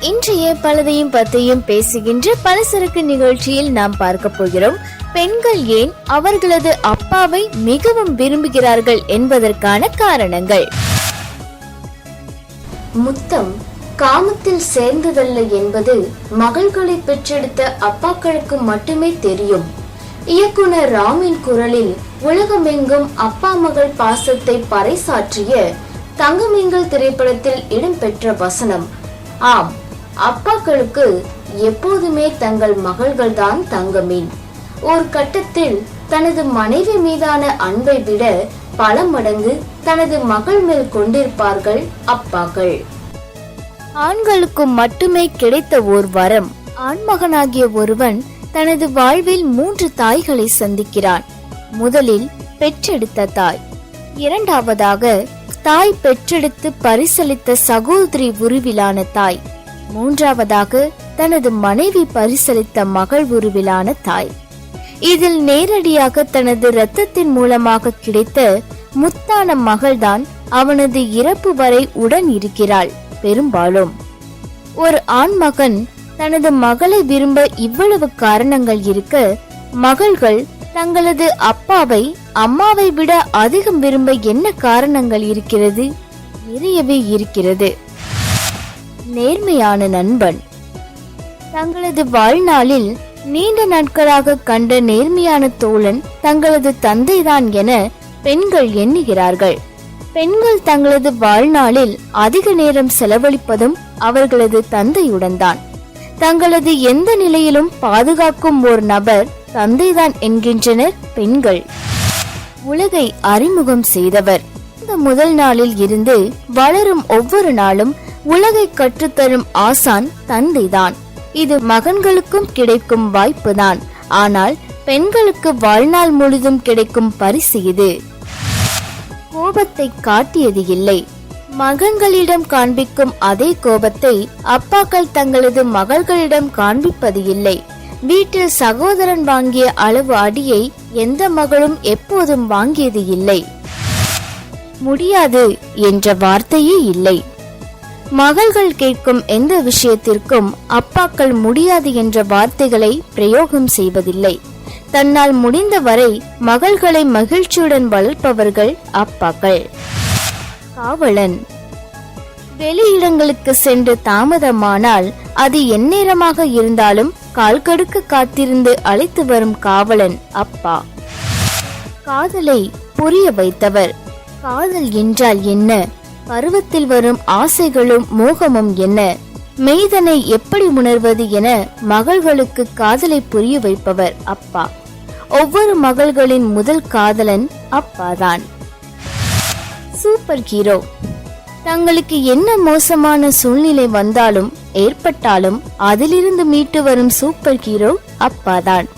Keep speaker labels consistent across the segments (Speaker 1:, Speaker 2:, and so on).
Speaker 1: இன்றைய பலதையும் பத்தையும் பேசுகின்ற பலசரக்கு நிகழ்ச்சியில் நாம் பார்க்க போகிறோம். பெண்கள் ஏன் அவர்களது அப்பாவை மிகவும் விரும்புகிறார்கள் என்பதற்கான காரணங்கள். முத்தம் காமத்தில் சேர்ந்ததல்ல என்பது மகள்களை பெற்றெடுத்த அப்பாக்களுக்கு மட்டுமே தெரியும். இயக்குனர் ராமின் குரலில் உலகமெங்கும் அப்பா மகள் பாசத்தை பறைசாற்றிய தங்கமீன்கள் திரைப்படத்தில் இடம்பெற்ற வசனம். ஆம் அப்பாக்களுக்கு எப்போதுமே தங்கள் மகள்கள்தான் தங்கமீன். ஒரு கட்டத்தில் தனது மனைவி மீதான அன்பை விட பல மடங்கு தனது மகள் மேல் கொண்டிருப்பார்கள் அப்பாக்கள். ஆண்களுக்கு மட்டுமே கிடைத்த ஓர் வரம் ஆண்மகனாகிய ஒருவன் தனது வாழ்வில் மூன்று தாய்களை சந்திக்கிறான். முதலில் பெற்றெடுத்த தாய். இரண்டாவதாக தாய் பெற்றெடுத்து பரிசளித்த சகோதரி உருவிலான தாய். மூன்றாவதாக தனது மனைவி பரிசளித்த மகள் உருவிலான தாய். இதில் நேரடியாக தனது இரத்தத்தின் மூலமாக கிடைத்த முத்தான மகள்தான் அவனது இறப்பு வரை உடன் இருக்கிறாள் பெரும்பாலும். ஒரு ஆண்மகன் தனது மகளை விரும்ப இவ்வளவு காரணங்கள் இருக்க மகள்கள் தங்களது அப்பாவை அம்மாவை விட அதிகம் விரும்ப என்ன காரணங்கள் இருக்கிறது? நிறையவே இருக்கிறது. நேர்மையான நண்பன். தங்களது வாழ்நாளில் நீண்ட நாட்களாக கண்ட நேர்மையான தோழன் தங்களது தந்தைதான் என பெண்கள் எண்ணுகிறார்கள். பெண்கள் தங்களது வாழ்நாளில் அதிக நேரம் செலவழிப்பதும் அவர்களது தந்தையுடன் தான் தங்களது எந்த நிலையிலும் பாதுகாக்கும் ஒரு நபர் தந்தைதான் என்கின்றனர் பெண்கள். உலகை அறிமுகம் செய்தவர். இந்த முதல் நாளில் இருந்து வளரும் ஒவ்வொரு நாளும் உலகை கற்றுத்தரும் ஆசான் தந்தைதான். இது மகன்களுக்கும் கிடைக்கும் வாய்ப்புதான். ஆனால் பெண்களுக்கு வாழ்நாள் முழுதும் கிடைக்கும் பரிசு இது. கோபத்தை காட்டியது இல்லை. மகன்களிடம் காண்பிக்கும் அதே கோபத்தை அப்பாக்கள் தங்களது மகள்களிடம் காண்பிப்பது இல்லை. வீட்டில் சகோதரன் வாங்கிய அளவு அடியை எந்த மகளும் எப்போதும் வாங்கியது இல்லை. முடியாது என்ற வார்த்தையே இல்லை. மகள்கள் கேட்கும் எந்த விஷயத்திற்கும் அப்பாக்கள் முடியாது என்ற வார்த்தைகளை பிரயோகம் செய்வதில்லை. தன்னால் முடிந்தவரை மகள்களை மகிழ்ச்சியுடன் வளர்ப்பவர்கள் அப்பாக்கள். காவலன். வெளியிடங்களுக்கு சென்று தாமதமானால் அது எந்நேரமாக இருந்தாலும் கால் கடுக்க காத்திருந்து அழைத்து வரும் காவலன் அப்பா. காதலை புரிய வைத்தவர். காதல் என்றால் என்ன? பருவத்தில் வரும் ஆசைகளும் மோகமும் என்ன? மெய்தனை எப்படி உணர்வது என மகள்களுக்கு காதலை புரிய வைப்பவர் அப்பா. ஒவ்வொரு மகள்களின் முதல் காதலன் அப்பாதான். சூப்பர் ஹீரோ தங்களுக்கு என்ன மோசமான சூழ்நிலை வந்தாலும் ஏற்பட்டாலும் அதிலிருந்து மீட்டு வரும் சூப்பர் ஹீரோ அப்பாதான்.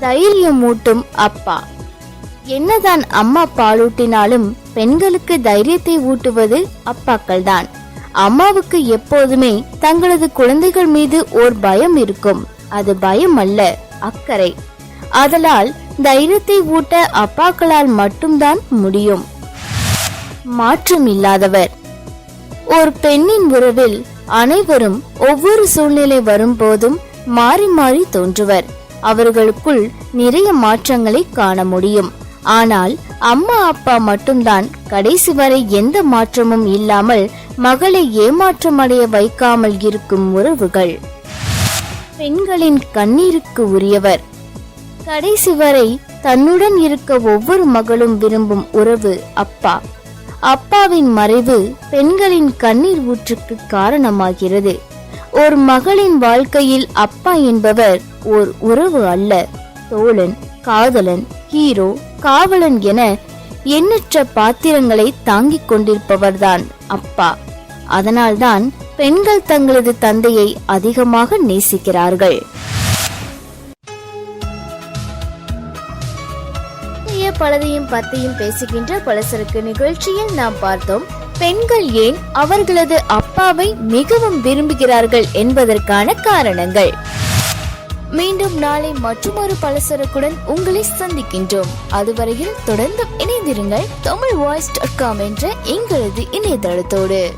Speaker 1: தைரியம் மூட்டும் அப்பா. என்னதான் அம்மா பாலூட்டினாலும் பெண்களுக்கு தைரியத்தை ஊட்டுவது அப்பாக்கள் தான் அம்மாவுக்கு எப்போதுமே தங்களது குழந்தைகள் மீது ஓர் பயம் இருக்கும். அது பயம் அல்ல அக்கறை. அதனால் தைரியத்தை ஊட்ட அப்பாக்களால் மட்டும்தான் முடியும். மாற்றம் இல்லாதவர். ஒரு பெண்ணின் உறவில் அனைவரும் ஒவ்வொரு சூழ்நிலை வரும்போதும் மாறி மாறி தோன்றுவர். அவர்களுக்குள் நிறைய மாற்றங்களை காண முடியும். ஆனால் அம்மா அப்பா மட்டும்தான் கடைசி வரை எந்த மாற்றமும் இல்லாமல் மகளை ஏமாற்றமடைய வைக்காமல் இருக்கும் உறவுகள். பெண்களின் கண்ணீருக்கு உரியவர். கடைசி வரை தன்னுடன் இருக்க ஒவ்வொரு மகளும் விரும்பும் உறவு அப்பா. அப்பாவின் மறைவு பெண்களின் கண்ணீர் ஊற்றுக்கு காரணமாகிறது. ஒரு மகளின் வாழ்க்கையில் அப்பா என்பவர் ஓர் உறவு அல்ல தோழன். காதலன் ஹீரோ காவலன் என எண்ணற்ற பாத்திரங்களை தாங்கிக் கொண்டிருப்பவர்தான் அப்பா. அதனால்தான் பெண்கள் தங்களது தந்தையை அதிகமாக நேசிக்கிறார்கள். பலதையும் பத்தையும் பேசுகின்ற பலசரக்கு நிகழ்ச்சியில் நாம் பார்த்தோம் பெண்கள் ஏன் அவர்களது அப்பாவை மிகவும் விரும்புகிறார்கள் என்பதற்கான காரணங்கள். மீண்டும் நாளை மற்றொரு பலசரக்குடன் உங்களை சந்திக்கின்றோம். அதுவரையில் தொடர்ந்து இணைந்திருங்கள். தமிழ் வாய்ஸ் டாட் காம் என்ற எங்களது இணையதளத்தோடு.